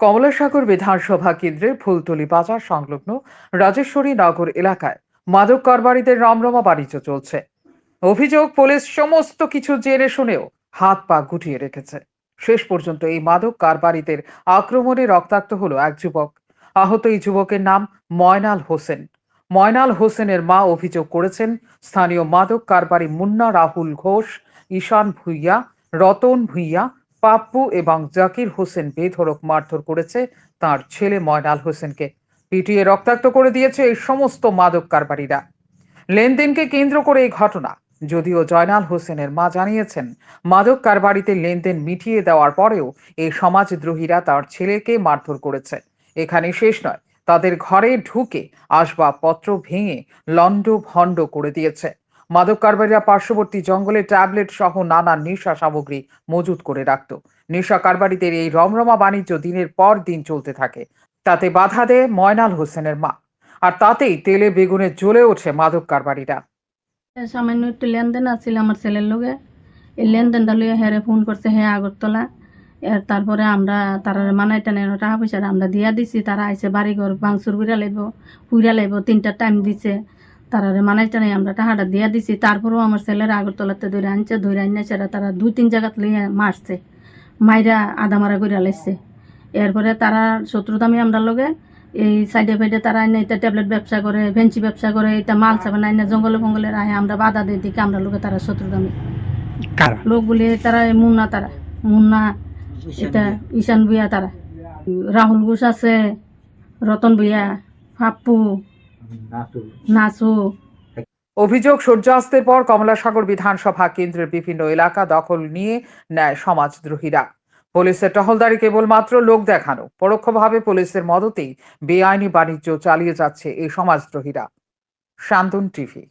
কমলাসাগর বিধানসভা কেন্দ্রের ফুলতলি বাজার সংলগ্ন রাজেশ্বরী নগর এলাকায় মাদক কারবারিদের রমরমা বাণিজ্য চলছে। অভিযোগ, পুলিশ সমস্ত কিছু জেনে শুনেও হাত পা গুটিয়ে রেখেছে। শেষ পর্যন্ত এই মাদক কারবারিদের আক্রমণে রক্তাক্ত হলো এক যুবক। আহত এই যুবকের নাম ময়নাল হোসেন। ময়নাল হোসেনের মা অভিযোগ করেছেন, স্থানীয় মাদক কারবারি মুন্না রাহুল ঘোষ, ঈশান ভুইয়া, রতন ভুইয়া পাপ্পু এবং জাকির হোসেন বেধড়ক মারধর করেছে তার ছেলে ময়নাল হোসেনকে। পিটিয়ে রক্তাক্ত করে দিয়েছে এই সমস্ত মাদক কারবারিরা। লেনদেনকে কেন্দ্র করে এই ঘটনা। যদিও জয়নাল হোসেনের মা জানিয়েছেন, মাদক কারবারিতে লেনদেন মিটিয়ে দেওয়ার পরেও এই সমাজদ্রোহীরা তার ছেলেকে মারধর করেছে। এখানে শেষ নয়, তাদের ঘরে ঢুকে আসবাবপত্র ভেঙে লন্ড ভণ্ড করে দিয়েছে। মাদক কারবারিরা পার্শ্ববর্তী জঙ্গলে ট্যাবলেট সহ নানা নেশা সামগ্রী মজুত করে রাখত। নেশা কারবারিদের এই রমরমা বাণিজ্য দিনের পর দিন চলতে থাকে। তাতে বাধা দেয় ময়নাল হোসেনের মা। আর তাতেই তেলে বেগুনে জ্বলে ওঠে মাদক কারবারিরা। সামান্য একটু লেনদেন আছিল আমার ছেলের লোকে এই লেনদেনটা লইয়া হেরে ফোন করছে হ্যাঁ আগরতলা। এর তারপরে আমরা তারা মানাই টানে টাকা পয়সা আমরা দিয়া দিছি। তারা আইসে বাড়ি ঘর ভাঙচুর কইরা লাইব হুইরা লাইব টাইম দিছে। তারারে মানাই টানে আমরা টাকাটা দিয়া দিছি। তারপরেও আমার ছেলের আগরতলাতে ধরে আনছে ধরে আনছে সেটা তারা দুই তিন জায়গাত লইয়া মারছে মাইরা আধা মারা কইরা লাইছে। এরপরে তারা শত্রুতামি আমরা লগে এই সাইডে ফাইডে তারা আইনে এটা ট্যাবলেট ব্যবসা করে ভেঞ্চি ব্যবসা করে এটা মাল চাবেন আইনে জঙ্গলে ফঙ্গলে রাহে আমরা বাধা দিই দিকে আমরা লোকে তারা শত্রুতামি। কারা? লোক বলে তারা এই মুন্না তারা মুন্না এটা ঈশান ভুইয়া তারা। রাহুল ঘোষ আছে রতন ভুইয়া পাপ্পু অভিযোগ সূর্যাস্তের পর কমলাসাগর বিধানসভা কেন্দ্রের বিভিন্ন এলাকা দখল নিয়ে নেয় সমাজদ্রোহীরা। পুলিশের টহলদারি কেবলমাত্র লোক দেখানো। পরোক্ষভাবে পুলিশের মদতেই বেআইনি বাণিজ্য চালিয়ে যাচ্ছে এই সমাজদ্রোহীরা। শান্তন টিভি।